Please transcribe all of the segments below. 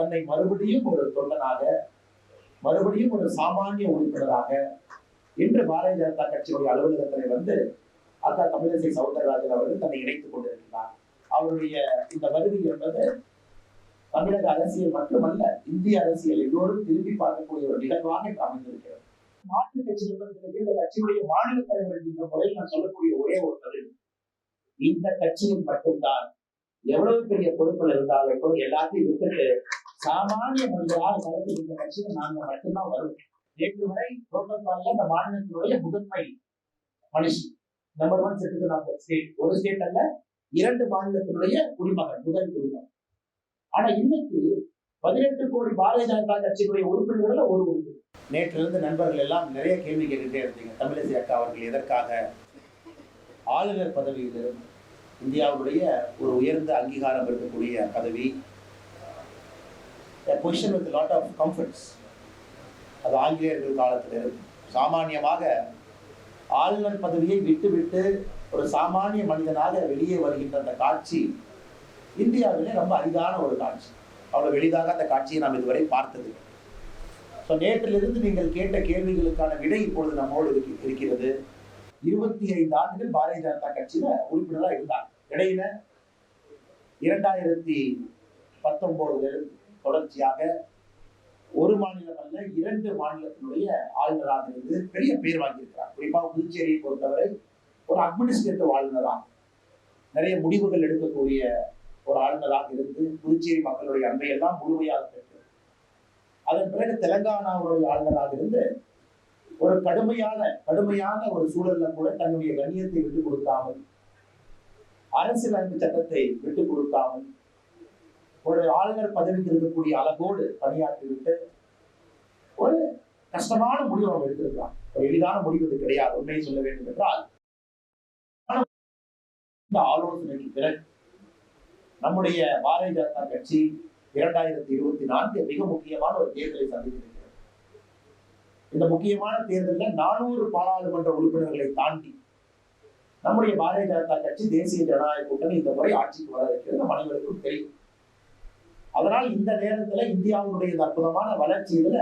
தன்னை மறுபடியும் ஒரு தொண்டனாக மறுபடியும் ஒரு சாமானிய உறுப்பினராக இன்று பாரதிய ஜனதா கட்சியுடைய அலுவலகத்தில் வந்து அக்கா தமிழிசை சவுந்தரராஜன் அவர்கள் தன்னை இணைத்துக் கொண்டிருக்கிறார். அவருடைய இந்த வருகை என்பது தமிழக அரசியல் மட்டுமல்ல இந்திய அரசியல் எல்லோரும் திரும்பி பார்க்கக்கூடிய ஒரு நிகழ்வாக அமைந்திருக்கிறது. மாற்றுக் கட்சி என்பதற்கு இந்த கட்சியுடைய மாநில தலைவர் என்ற முறையில் நான் சொல்லக்கூடிய ஒரே ஒரு பதில் இந்த கட்சியில் மட்டும்தான். எவ்வளவு பெரிய பொறுப்பில் இருந்தாலும் கூட எல்லாத்தையும் விட்டுட்டு சாமானிய மனிதராக கலந்து இந்த கட்சியில் நாங்கள் மட்டும்தான் வரும். நேற்று வரை புரோட்டோகால்ல இந்த மாநிலத்தினுடைய முதன்மை மனுஷி number one citizen of state ஒரு ஸ்டேட் அல்ல இரண்டு மாநிலத்தினுடைய குடிமகன் முதல் குடிமகன். ஆனா இன்னைக்கு பதினெட்டு கோடி பாரதிய ஜனதா கட்சியினுடைய உறுப்பினர்கள்ல ஒரு உறுப்பினர். நேற்றிலிருந்து நண்பர்கள் எல்லாம் நிறைய கேள்வி கேட்டுகிட்டே இருந்தீங்க. தமிழிசை அக்கா அவர்கள் எதற்காக ஆளுநர் பதவியிலிருந்து இந்தியாவுடைய ஒரு உயர்ந்த அங்கீகாரம் இருக்கக்கூடிய பதவி position with lot of comforts அது ஆங்கிலேயர்கள் காலத்தில் இருக்கு சாமானியமாக ஆளுநர் பதவியை விட்டுவிட்டு ஒரு சாமானிய மனிதனாக வெளியே வருகின்ற அந்த காட்சி இந்தியாவிலே ரொம்ப அரிதான ஒரு காட்சி. அவ்வளோ எளிதாக அந்த காட்சியை நாம் இதுவரை பார்த்தது ஸோ நேற்றிலிருந்து நீங்கள் கேட்ட கேள்விகளுக்கான விடை இப்பொழுது நம்மோடு இருக்கு- இருக்கிறது. இருபத்தி ஐந்து ஆண்டுகள் பாரதிய ஜனதா கட்சியில உறுப்பினராக இருந்தார். இடையில இரண்டாயிரத்தி பத்தொன்பதுல இருந்து தொடர்ச்சியாக ஒரு மாநிலம் அல்ல இரண்டு மாநிலத்தினுடைய ஆளுநராக இருந்து பெரிய பேர் வாங்கியிருக்கிறார். குறிப்பாக புதுச்சேரியை பொறுத்தவரை ஒரு அட்மினிஸ்ட்ரேட்டிவ் ஆளுநராக நிறைய முடிவுகள் எடுக்கக்கூடிய ஒரு ஆளுநராக இருந்து புதுச்சேரி மக்களுடைய அன்பையெல்லாம் முழுமையாக பெற்று அதன் பிறகு தெலங்கானாவுடைய ஆளுநராக இருந்து ஒரு கடுமையான கடுமையான ஒரு சூழல்ல கூட தன்னுடைய கண்ணியத்தை விட்டுக் கொடுக்காமல் அரசியலமைப்பு சட்டத்தை விட்டுக் கொடுக்காமல் ஒரு ஆளுநர் பதவிக்கு இருக்கக்கூடிய அளவோடு பணியாற்றிவிட்டு ஒரு கஷ்டமான முடிவு அவங்க எடுத்திருக்கிறான் ஒரு எளிதான முடிவு இது கிடையாது. உண்மையை சொல்ல வேண்டும் என்றால் இந்த ஆலோசனைக்கு பிறகு நம்முடைய பாரதிய ஜனதா கட்சி இரண்டாயிரத்தி இருபத்தி நான்கு மிக முக்கியமான ஒரு தேர்தலை சந்தித்திருக்கிறது. இந்த முக்கியமான தேர்தலில் நானூறு பாராளுமன்ற உறுப்பினர்களை தாண்டி நம்முடைய பாரதிய ஜனதா கட்சி தேசிய ஜனநாயக கூட்டணி இந்த முறை ஆட்சிக்கு வர இருக்கிறது நம் அனைவருக்கும் தெரியும். ஆனால் இந்த நேரத்துல இந்தியாவுடைய அற்புதமான வளர்ச்சியில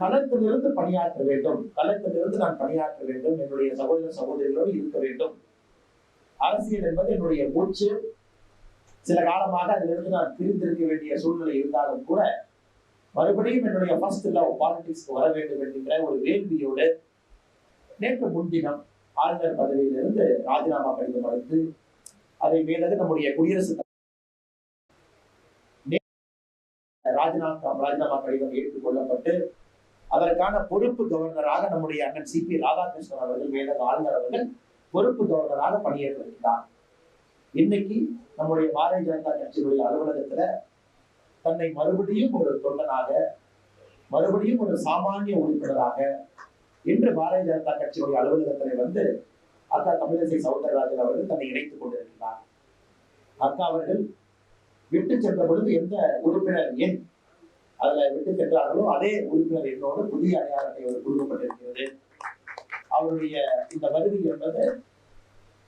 களத்திலிருந்து பணியாற்ற வேண்டும். களத்திலிருந்து நான் பணியாற்ற வேண்டும். என்னுடைய சகோதர சகோதரிகளோடு இருக்க வேண்டும். அரசியல் என்பது என்னுடைய மூச்சு. சில காலமாக அதிலிருந்து நான் பிரிந்திருக்க வேண்டிய சூழ்நிலை இருந்தாலும் கூட மறுபடியும் என்னுடைய ஃபர்ஸ்ட் லவ் பாலிடிக்ஸ்க்கு வர வேண்டும் என்கிற ஒரு வேள்வியோடு நேற்று முன்தினம் ஆளுநர் பதவியிலிருந்து ராஜினாமா கடிதம் அளித்து அதை மேலது நம்முடைய குடியரசுத் தலைவர் ராஜினாமா ராஜினாமா கடிதம் ஏற்றுக்கொள்ளப்பட்டு அதற்கான பொறுப்பு கவர்னராக நம்முடைய அண்ணன் சி பி ராதாகிருஷ்ணன் அவர்கள் மேலக ஆளுநர் அவர்கள் பொறுப்பு கவர்னராக பணியேற்றிருக்கிறார். இன்னைக்கு நம்முடைய பாரதிய ஜனதா கட்சியுடைய அலுவலகத்துல தன்னை மறுபடியும் ஒரு தொண்டனாக மறுபடியும் ஒரு சாமானிய உறுப்பினராக இன்று பாரதிய ஜனதா கட்சியுடைய அலுவலகத்தில் வந்து அக்கா தமிழிசை சவுந்தரராஜன் அவர்கள் தன்னை இணைத்துக் கொண்டிருக்கிறார். அக்கா அவர்கள் விட்டு சென்ற பொழுது எந்த உறுப்பினர் எண் அதுல விட்டு சென்றார்களோ அதே உறுப்பினர் எண்ணோடு புதிய அடையாளத்தை அவர் கொடுக்கப்பட்டிருக்கிறது அவருடைய இந்த வருகை என்பது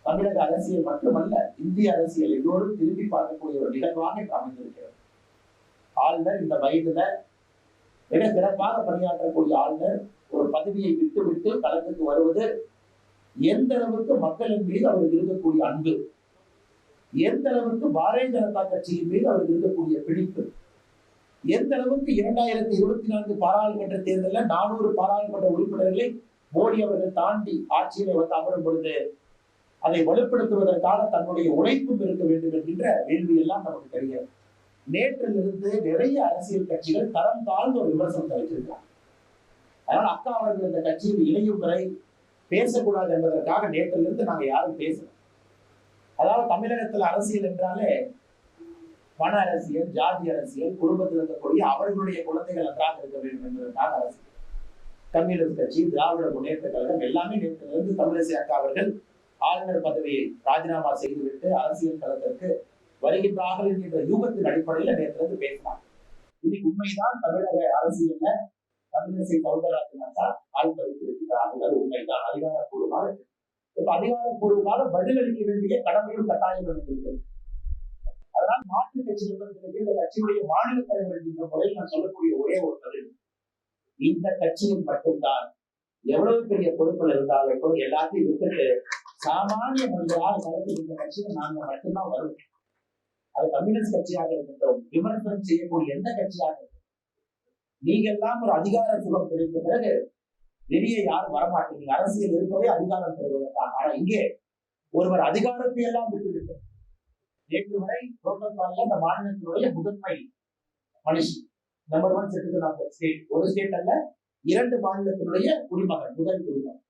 தமிழக அரசியல் மட்டுமல்ல இந்திய அரசியல் எல்லோரும் திரும்பி பார்க்கக்கூடிய ஒரு நிகழ்வாக அமைந்திருக்கிறது. ஆளுநர் இந்த வயதுல மிக சிறப்பாக பணியாற்றக்கூடிய ஆளுநர் ஒரு பதவியை விட்டு விட்டு களத்துக்கு வருவது எந்த அளவுக்கு மக்களின் மீது அவருக்கு இருக்கக்கூடிய அன்பு எந்த அளவுக்கு பாரதிய ஜனதா கட்சியின் மீது அவருக்கு இருக்கக்கூடிய பிடிப்பு? எந்த அளவுக்கு இரண்டாயிரத்தி இருபத்தி நான்கு பாராளுமன்ற தேர்தலில் நானூறு பாராளுமன்ற உறுப்பினர்களை மோடி அவர்கள் தாண்டி ஆட்சியில் வந்து அமரும் பொழுது அதை வலுப்படுத்துவதற்காக தன்னுடைய உழைப்பும் இருக்க வேண்டும் என்கின்ற வேள்வி எல்லாம் நமக்கு தெரியும் நேற்றிலிருந்து நிறைய அரசியல் கட்சிகள் தரம் தாழ்ந்த ஒரு விமர்சனத்தை வச்சிருக்காங்க அதனால் அக்கா அவர்கள் இந்த கட்சியில் இணையும் வரை பேசக்கூடாது என்பதற்காக நேற்றிலிருந்து நாங்கள் யாரும் பேசல. அதாவது தமிழகத்துல அரசியல் என்றாலே பண அரசியல் ஜாதி அரசியல் குடும்பத்தில் இருக்கக்கூடிய அவர்களுடைய குழந்தைகள் நன்றாக இருக்க வேண்டும் என்பதற்காக அரசியல். கம்யூனிஸ்ட் கட்சி திராவிட முன்னேற்ற கழகம் எல்லாமே நேற்றிலிருந்து தமிழிசை அக்கா அவர்கள் ஆளுநர் பதவியை ராஜினாமா செய்துவிட்டு அரசியல் களத்திற்கு வருகின்றார்கள் என்கின்ற யூகத்தின் அடிப்படையில் நேற்றிலிருந்து பேசினார் இன்னைக்கு உண்மைதான் தமிழக அரசியல்ல தமிழிசை சவுந்தரராஜன் அக்கா ஆழ்படுத்தி இருக்கிறார்கள். அது உண்மைதான். அதிகாரப்பூர்வமாக ஒரு அதிகாரப்பூர்வமாக பதிலளிக்க வேண்டிய கடமையும் கட்டாயம் இருக்கிறது. அதனால் மாற்று கட்சி நண்பர்களுக்கு இந்த கட்சியுடைய மாநில தலைவர் என்கின்ற முறையில் நான் சொல்லக்கூடிய ஒரே ஒரு பதில். இந்த கட்சியில் மட்டும்தான் எவ்வளவு பெரிய பொறுப்பில் இருந்தாலும் எல்லாத்தையும் விட்டுட்டு சாமானிய மனிதராக கலந்து இந்த கட்சியில் நாங்கள் மட்டும்தான் வரும் அது கம்யூனிஸ்ட் கட்சியாக இருக்கட்டும் விமர்சனம் செய்யக்கூடிய எந்த கட்சியாக இருக்கட்டும் நீங்க எல்லாம் ஒரு அதிகார சுகம் கிடைத்த பிறகு வெளியே யாரும் வரமாட்டீங்க அரசியல் இருப்பதே அதிகாரம் பெறுவதற்காக. ஆனா இங்கே ஒருவர் அதிகாரத்தை எல்லாம் விட்டுவிட்டு நேற்று வரை புரோட்டோகால்ல இந்த மாநிலத்தினுடைய முதன்மை மனுஷி number one citizen of state ஒரு ஸ்டேட் அல்ல இரண்டு மாநிலத்தினுடைய குடிமகன் முதல் குடிமகன்.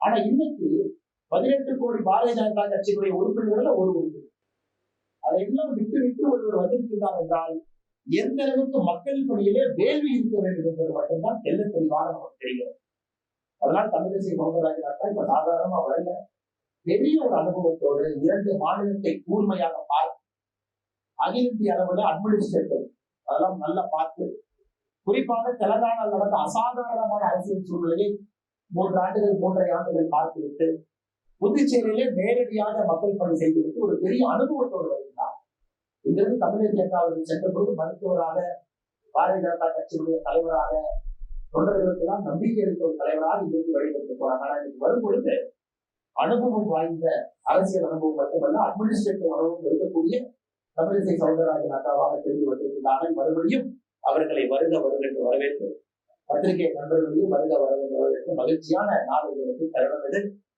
ஆனா இன்னைக்கு பதினெட்டு கோடி பாரதிய ஜனதா கட்சியினுடைய உறுப்பினர்கள் ஒரு உறுப்பினர் அதையெல்லாம் விட்டு விட்டு ஒருவர் வந்திருக்கிறார் என்றால் எந்த அளவுக்கு மக்கள் பணியிலே வேள்வி இருக்க வேண்டும் என்பது மட்டும்தான் தெல்ல தெளிவாக நமக்கு தெரிகிறது. அதனால தமிழிசை சவுந்தரராஜன் இப்ப சாதாரணமா வரல. பெரிய ஒரு அனுபவத்தோடு இரண்டு மாநிலத்தை கூர்மையாக பார்த்து அகில இந்திய அளவுல அட்மினிஸ்ட்ரேட்டர் அதெல்லாம் நல்லா பார்த்து குறிப்பாக தெலங்கானா நடந்த அசாதாரணமான அரசியல் சூழ்நிலையை மூன்று ஆண்டுகள் மூன்றரை ஆண்டுகள் பார்த்துவிட்டு புதுச்சேரியிலே நேரடியாக மக்கள் பணி செய்துவிட்டு ஒரு பெரிய அனுபவத்தோடு வருகிறார். இங்கிருந்து தமிழக ஜனதாவுக்கு சென்ற பொழுது மருத்துவராக பாரதிய ஜனதா கட்சியினுடைய தலைவராக தொண்டர்களுக்கெல்லாம் நம்பிக்கை அளித்த ஒரு தலைவராக இருந்து வழிபட்டு போறாங்க. ஆனா இன்னைக்கு வரும் பொழுது அனுபவம் வாய்ந்த அரசியல் அனுபவம் மட்டுமல்ல அட்மினிஸ்ட்ரேட்டிவ் அனுபவம் இருக்கக்கூடிய தமிழிசை சவுந்தரராஜன் அக்காவாக தெரிந்து வந்திருக்கிறார்கள் மறுபடியும் அவர்களை வருக வருகின்ற வரவேற்பு பத்திரிகை நண்பர்களையும் வருக வருகின்ற வரவேற்பு மகிழ்ச்சியான நாள் எங்களுக்கு தருணம் இது